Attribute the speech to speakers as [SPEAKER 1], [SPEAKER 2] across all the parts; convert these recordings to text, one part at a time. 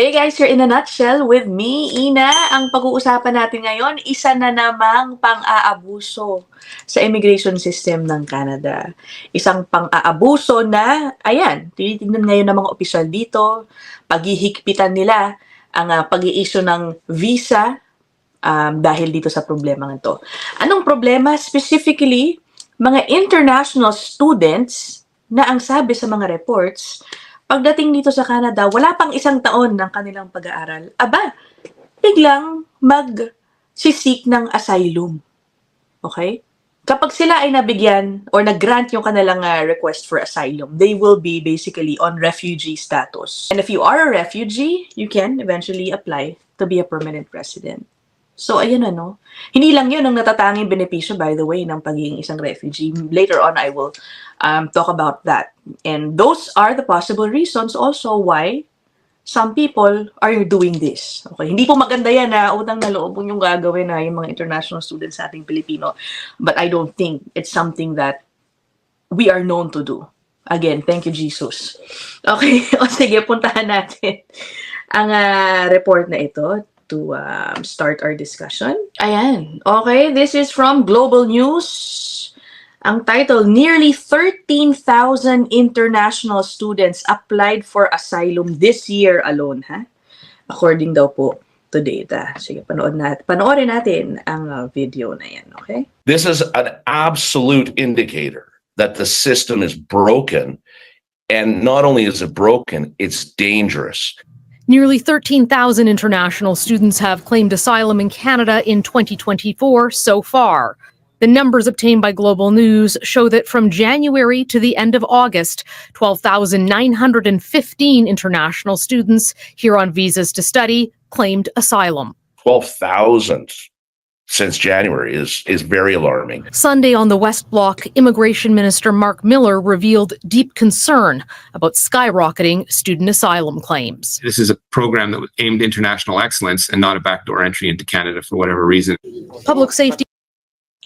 [SPEAKER 1] Hey guys, you're in a nutshell with me, Ina. Ang pag-uusapan natin ngayon, isa na namang pang-aabuso sa immigration system ng Canada. Isang pang-aabuso na, ayan, tinitignan ngayon ng mga opisyal dito, paghihigpitan nila ang uh, pag-i-issue ng visa um, dahil dito sa problema ng to. Anong problema? Specifically, mga international students na ang sabi sa mga reports, pagdating dito sa Canada, wala pang isang taon ng kanilang pag-aaral. Aba, biglang mag-sisik ng asylum. Okay? Kapag sila ay nabigyan or nag-grant yung kanilang uh, request for asylum, they will be basically on refugee status. And if you are a refugee, you can eventually apply to be a permanent resident. So, ayan ano. Hindi lang yun ang natatanging benepisyo, by the way, ng pagiging isang refugee. Later on, I will um, talk about that. And those are the possible reasons also why some people are doing this. Okay, hindi po maganda yan na utang na loob yung gagawin na yung mga international students sa ating Pilipino. But I don't think it's something that we are known to do. Again, thank you, Jesus. Okay, o sige, puntahan natin ang uh, report na ito to um, start our discussion. Ayan. Okay, this is from Global News. Ang title, Nearly 13,000 international students applied for asylum this year alone, ha? According daw po to data. Sige, panood natin. Panoorin natin ang uh, video na yan, okay?
[SPEAKER 2] This is an absolute indicator that the system is broken. And not only is it broken, it's dangerous.
[SPEAKER 3] Nearly 13,000 international students have claimed asylum in Canada in 2024 so far. The numbers obtained by Global News show that from January to the end of August, 12,915 international students here on visas to study claimed asylum.
[SPEAKER 2] 12,000 since January is, is very alarming.
[SPEAKER 3] Sunday on the West Block, Immigration Minister Mark Miller revealed deep concern about skyrocketing student asylum claims.
[SPEAKER 4] This is a program that was aimed international excellence and not a backdoor entry into Canada for whatever reason.
[SPEAKER 3] Public safety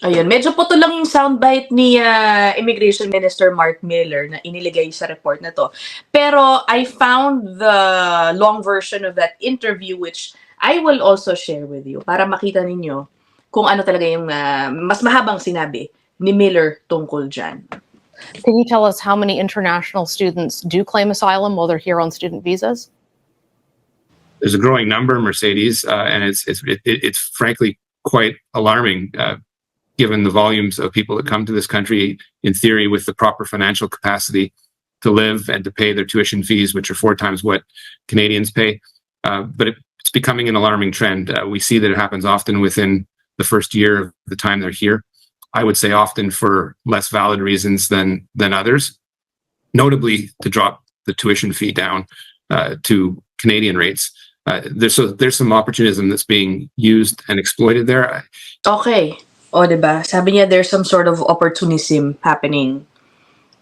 [SPEAKER 1] Ayun, medyo puto lang yung soundbite ni uh, Immigration Minister Mark Miller na iniligay sa report na to. Pero I found the long version of that interview which I will also share with you para makita ninyo kung ano talaga yung uh, mas mahabang sinabi ni Miller tungkol dyan.
[SPEAKER 3] Can you tell us how many international students do claim asylum while they're here on student visas?
[SPEAKER 4] There's a growing number, Mercedes, uh, and it's it's it, it's frankly quite alarming. Uh, given the volumes of people that come to this country, in theory, with the proper financial capacity to live and to pay their tuition fees, which are four times what Canadians pay. Uh, but it, it's becoming an alarming trend. Uh, we see that it happens often within the first year of the time they're here. I would say often for less valid reasons than than others, notably to drop the tuition fee down uh, to Canadian rates. Uh, there's so there's some opportunism that's being used and exploited there.
[SPEAKER 1] Okay. O, oh, diba? Sabi niya there's some sort of opportunism happening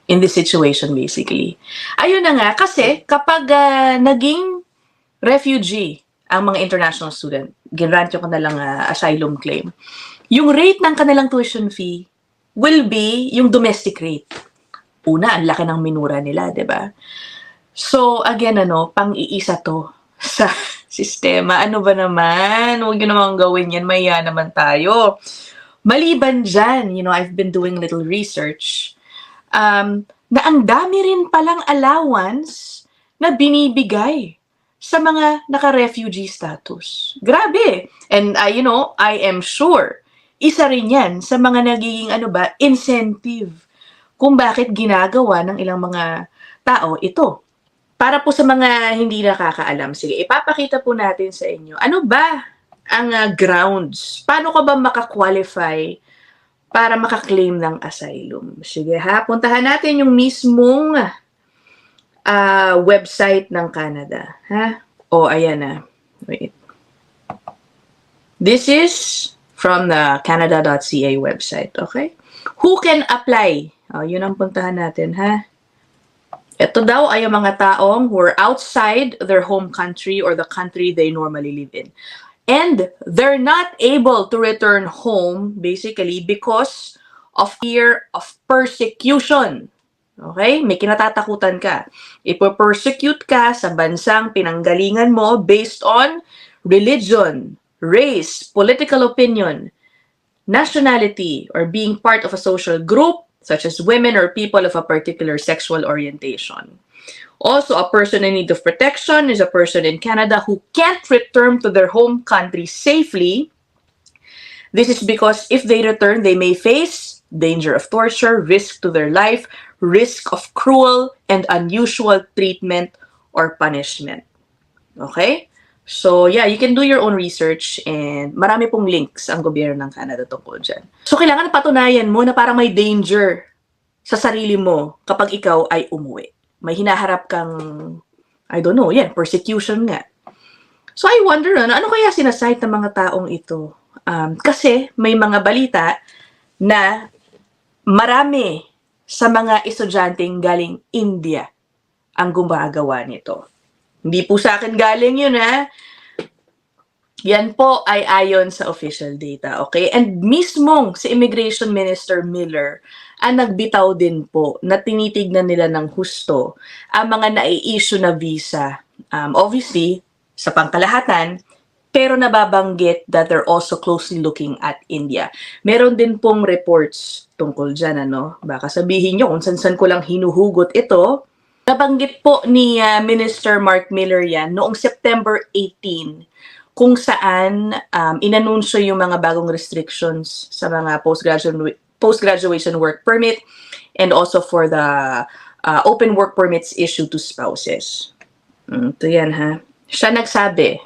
[SPEAKER 1] in this situation basically. Ayun na nga, kasi kapag uh, naging refugee ang mga international student, ginrant yung kanilang uh, asylum claim, yung rate ng kanilang tuition fee will be yung domestic rate. Una, ang laki ng minura nila, di ba? So, again, ano, pang-iisa to sa sistema. Ano ba naman? Huwag nyo naman gawin yan. Maya naman tayo. Maliban dyan, you know, I've been doing little research, um, na ang dami rin palang allowance na binibigay sa mga naka-refugee status. Grabe! And, uh, you know, I am sure, isa rin yan sa mga nagiging, ano ba, incentive kung bakit ginagawa ng ilang mga tao ito. Para po sa mga hindi nakakaalam, sige, ipapakita po natin sa inyo, ano ba ang uh, grounds. Paano ka ba makakwalify para makaklaim ng asylum? Sige ha, puntahan natin yung mismong uh, website ng Canada. Ha? O, oh, ayan na. Wait. This is from the canada.ca website. Okay? Who can apply? Oh, yun ang puntahan natin, ha? Ito daw ay ang mga taong who are outside their home country or the country they normally live in. And they're not able to return home basically because of fear of persecution. Okay? May kinatatakutan ka. Ipo-persecute ka sa bansang pinanggalingan mo based on religion, race, political opinion, nationality, or being part of a social group such as women or people of a particular sexual orientation. Also, a person in need of protection is a person in Canada who can't return to their home country safely. This is because if they return, they may face danger of torture, risk to their life, risk of cruel and unusual treatment or punishment. Okay? So, yeah, you can do your own research and marami pong links ang gobyerno ng Canada tungkol dyan. So, kailangan patunayan mo na parang may danger sa sarili mo kapag ikaw ay umuwi. May hinaharap kang, I don't know, yan, persecution nga. So, I wonder, ano, ano kaya sinasite ng mga taong ito? Um, kasi may mga balita na marami sa mga estudyanteng galing India ang gumagawa nito. Hindi po sa akin galing yun, ha? Yan po ay ayon sa official data, okay? And mismong si Immigration Minister Miller ang nagbitaw din po na tinitignan nila ng husto ang mga nai-issue na visa. Um, obviously, sa pangkalahatan, pero nababanggit that they're also closely looking at India. Meron din pong reports tungkol dyan, ano? Baka sabihin nyo kung san-san ko lang hinuhugot ito. Nabanggit po ni uh, Minister Mark Miller yan noong September 18 kung saan um, inanunsyo yung mga bagong restrictions sa mga postgraduate post-graduation work permit and also for the uh, open work permits issued to spouses. Mm, ito yan ha. Siya nagsabi,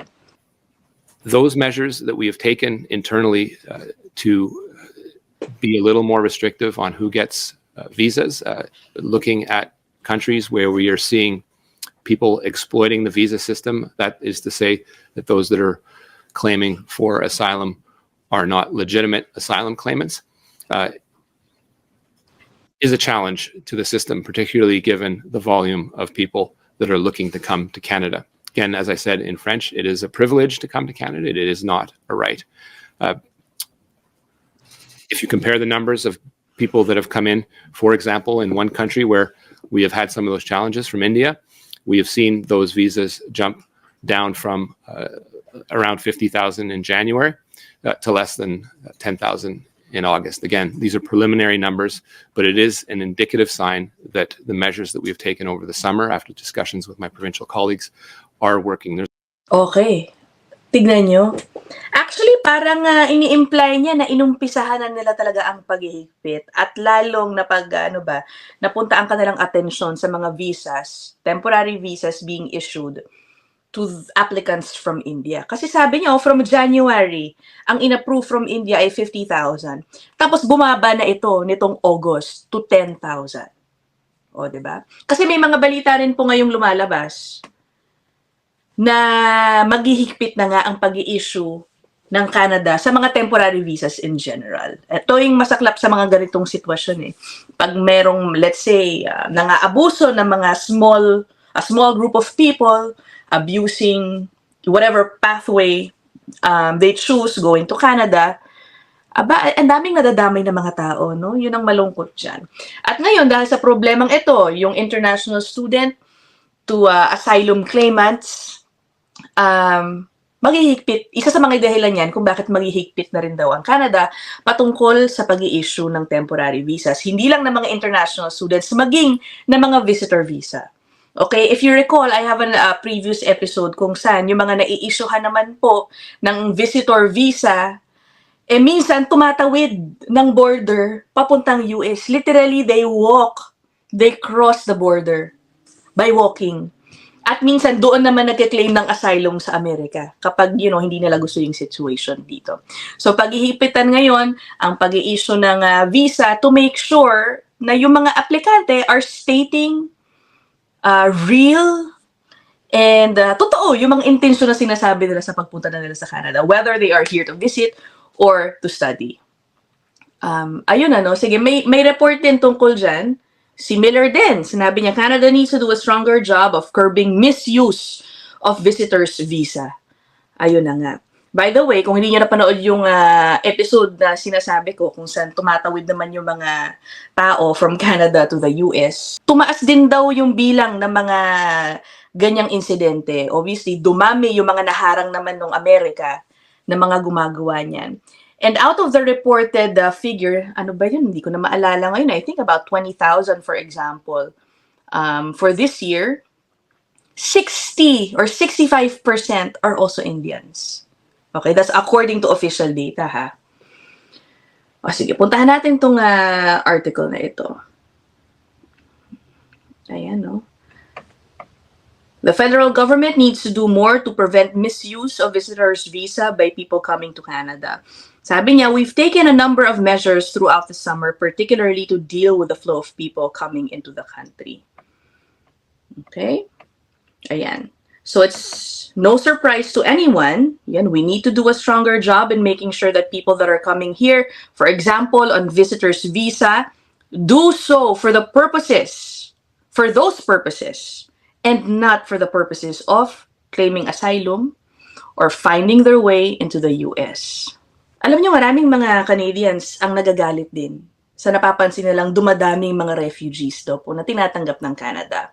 [SPEAKER 4] those measures that we have taken internally uh, to be a little more restrictive on who gets uh, visas, uh, looking at countries where we are seeing people exploiting the visa system. That is to say, that those that are claiming for asylum are not legitimate asylum claimants. Uh, is a challenge to the system, particularly given the volume of people that are looking to come to Canada. Again, as I said in French, it is a privilege to come to Canada. It is not a right. Uh, if you compare the numbers of people that have come in, for example, in one country where we have had some of those challenges from India, we have seen those visas jump down from uh, around 50,000 in January uh, to less than 10,000 in August. Again, these are preliminary numbers, but it is an indicative sign that the measures that we have taken over the summer after discussions with my provincial colleagues are working. There's
[SPEAKER 1] okay, tignan nyo. Actually, parang uh, ini-imply niya na inumpisahan na nila talaga ang paghihigpit at lalong na pag, ano ba, napunta ang kanilang atensyon sa mga visas, temporary visas being issued to applicants from India. Kasi sabi niya, oh, from January, ang inapprove from India ay 50,000. Tapos bumaba na ito nitong August to 10,000. O, di ba? Kasi may mga balita rin po ngayong lumalabas na maghihigpit na nga ang pag issue ng Canada sa mga temporary visas in general. Ito yung masaklap sa mga ganitong sitwasyon eh. Pag merong, let's say, uh, nangaabuso ng mga small, a small group of people abusing whatever pathway um, they choose going to Canada, aba, ang daming nadadamay ng mga tao, no? Yun ang malungkot dyan. At ngayon, dahil sa problemang ito, yung international student to uh, asylum claimants, um, maghihigpit, isa sa mga dahilan yan kung bakit maghihigpit na rin daw ang Canada patungkol sa pag issue ng temporary visas. Hindi lang ng mga international students, maging ng mga visitor visa. Okay, if you recall, I have a uh, previous episode kung saan yung mga nai-issuehan naman po ng visitor visa, eh minsan tumatawid ng border papuntang US. Literally, they walk, they cross the border by walking. At minsan doon naman nagke-claim ng asylum sa Amerika kapag you know hindi nila gusto yung situation dito. So paghihipitan ngayon ang pag-i-issue ng uh, visa to make sure na yung mga aplikante are stating uh, real and uh, totoo yung mga intensyon na sinasabi nila sa pagpunta na nila sa Canada whether they are here to visit or to study. Um, ayun ano, sige, may, may report din tungkol dyan. Si Miller din, sinabi niya, Canada needs to do a stronger job of curbing misuse of visitors visa. Ayun na nga. By the way, kung hindi niyo napanood yung ah, episode na sinasabi ko kung saan tumatawid naman yung mga tao from Canada to the US, tumaas din daw yung bilang ng mga ganyang insidente. Obviously, dumami yung mga naharang naman ng Amerika na mga gumagawa niyan. And out of the reported uh, figure, ano ba yun? Hindi ko na maalala ngayon. I think about 20,000 for example. Um, for this year, 60 or 65% are also Indians. Okay, that's according to official data ha. O sige, puntahan natin tong ah, article na ito. Ayan, no? The federal government needs to do more to prevent misuse of visitors' visa by people coming to Canada. Sabi niya, we've taken a number of measures throughout the summer, particularly to deal with the flow of people coming into the country. Okay? Ayan. So it's no surprise to anyone. Yan, we need to do a stronger job in making sure that people that are coming here, for example, on visitors visa, do so for the purposes, for those purposes, and not for the purposes of claiming asylum or finding their way into the US. Alam niyo, maraming mga Canadians ang nagagalit din sa napapansin nilang dumadaming mga refugees daw po na tinatanggap ng Canada.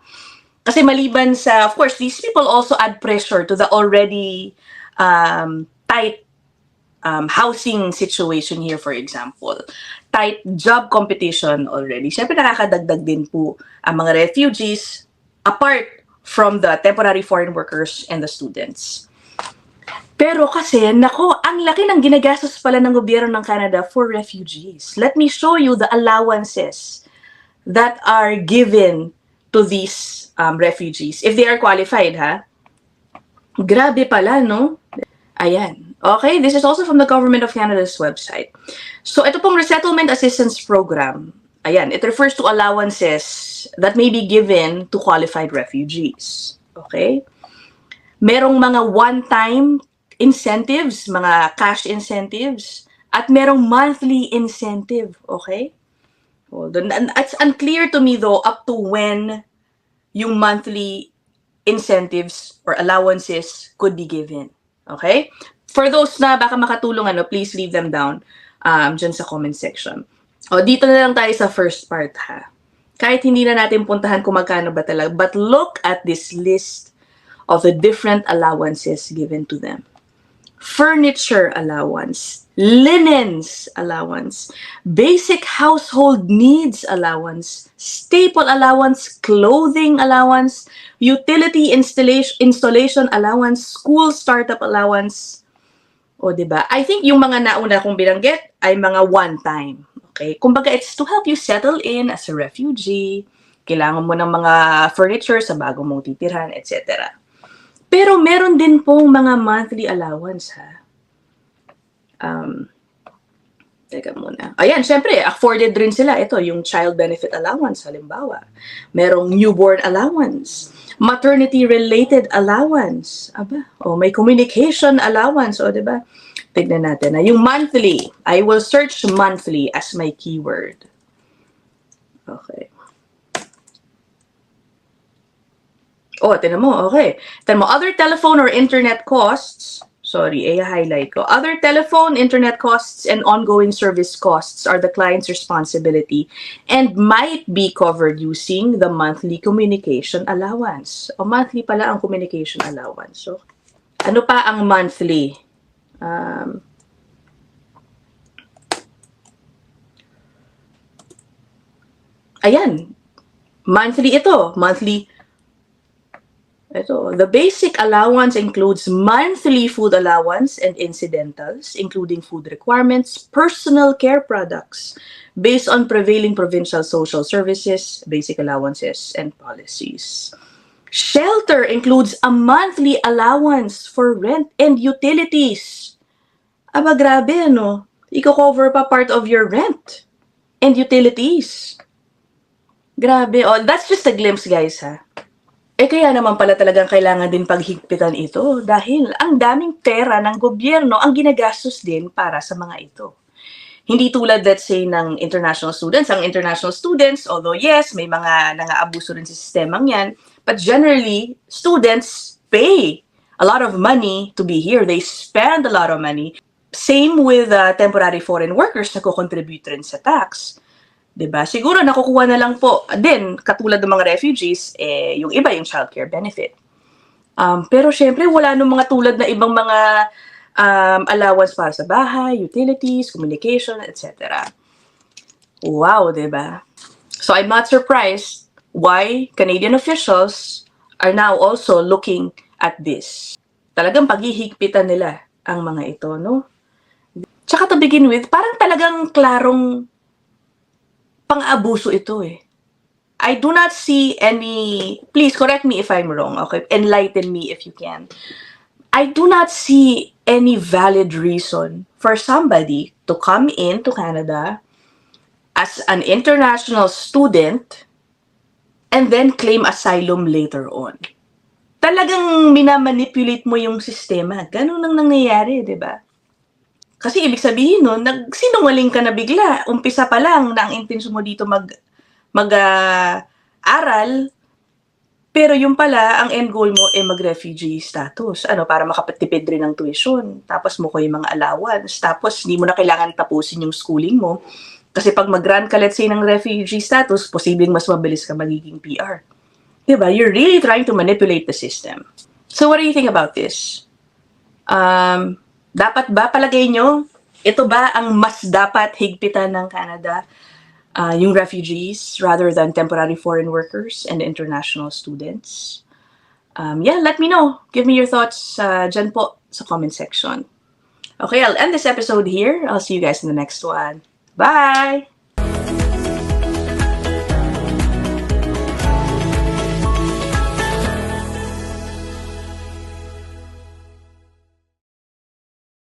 [SPEAKER 1] Kasi maliban sa, of course, these people also add pressure to the already um, tight um, housing situation here, for example. Tight job competition already. Siyempre, nakakadagdag din po ang mga refugees apart from the temporary foreign workers and the students. Pero kasi, nako, ang laki ng ginagastos pala ng gobyerno ng Canada for refugees. Let me show you the allowances that are given to these um, refugees. If they are qualified, ha? Grabe pala, no? Ayan. Okay, this is also from the Government of Canada's website. So, ito pong Resettlement Assistance Program. Ayan, it refers to allowances that may be given to qualified refugees. Okay? Merong mga one-time incentives, mga cash incentives, at merong monthly incentive. Okay? Hold on. It's unclear to me though up to when yung monthly incentives or allowances could be given. Okay? For those na baka makatulong, ano, please leave them down um, dyan sa comment section. O, dito na lang tayo sa first part, ha? Kahit hindi na natin puntahan kung magkano ba talaga, but look at this list of the different allowances given to them. Furniture allowance, linens allowance, basic household needs allowance, staple allowance, clothing allowance, utility installation installation allowance, school startup allowance. O, ba? I think yung mga nauna kong binanggit ay mga one time. Okay? Kumbaga, it's to help you settle in as a refugee. Kailangan mo ng mga furniture sa bago mong titirhan, etc. Pero meron din pong mga monthly allowance, ha? Um, teka muna. Ayan, syempre, afforded rin sila. Ito, yung child benefit allowance, halimbawa. Merong newborn allowance. Maternity-related allowance. Aba, o may communication allowance, o, di ba? Tignan natin na. Yung monthly, I will search monthly as my keyword. Okay. Oh, tinan mo, okay. Tinan mo, other telephone or internet costs, sorry, eh, highlight ko. Other telephone, internet costs, and ongoing service costs are the client's responsibility and might be covered using the monthly communication allowance. O monthly pala ang communication allowance. So, ano pa ang monthly? Um, ayan, monthly ito, monthly ito, the basic allowance includes monthly food allowance and incidentals, including food requirements, personal care products, based on prevailing provincial social services, basic allowances, and policies. Shelter includes a monthly allowance for rent and utilities. Aba, grabe, ano? Iko-cover pa part of your rent and utilities. Grabe. Oh, that's just a glimpse, guys, ha? Eh kaya naman pala talagang kailangan din paghigpitan ito dahil ang daming pera ng gobyerno ang ginagastos din para sa mga ito. Hindi tulad let's say ng international students. Ang international students, although yes, may mga nangaabuso rin sa sistemang yan, but generally, students pay a lot of money to be here. They spend a lot of money. Same with uh, temporary foreign workers na contribute rin sa tax. 'Di ba? Siguro nakukuha na lang po din katulad ng mga refugees eh yung iba yung childcare benefit. Um, pero syempre wala nung mga tulad na ibang mga um, allowance para sa bahay, utilities, communication, etc. Wow, 'di? So I'm not surprised why Canadian officials are now also looking at this. Talagang paghihigpitan nila ang mga ito, no? Tsaka to begin with, parang talagang klarong pang-abuso ito eh. I do not see any, please correct me if I'm wrong, okay? Enlighten me if you can. I do not see any valid reason for somebody to come into Canada as an international student and then claim asylum later on. Talagang minamanipulate mo yung sistema. Ganun ang nangyayari, di ba? Kasi ibig sabihin nun, nagsinungaling ka na bigla. Umpisa pa lang na ang intensyon mo dito mag, mag ah, aral, pero yung pala, ang end goal mo ay mag-refugee status. Ano, para makapatipid rin ng tuition. Tapos mo ko yung mga allowance. Tapos hindi mo na kailangan tapusin yung schooling mo. Kasi pag mag-grant ka, let's say, ng refugee status, posibleng mas mabilis ka magiging PR. Diba? You're really trying to manipulate the system. So what do you think about this? Um, dapat ba palagay nyo, ito ba ang mas dapat higpitan ng Canada? Uh, yung refugees rather than temporary foreign workers and international students? Um, yeah, let me know. Give me your thoughts uh, dyan po sa comment section. Okay, I'll end this episode here. I'll see you guys in the next one. Bye!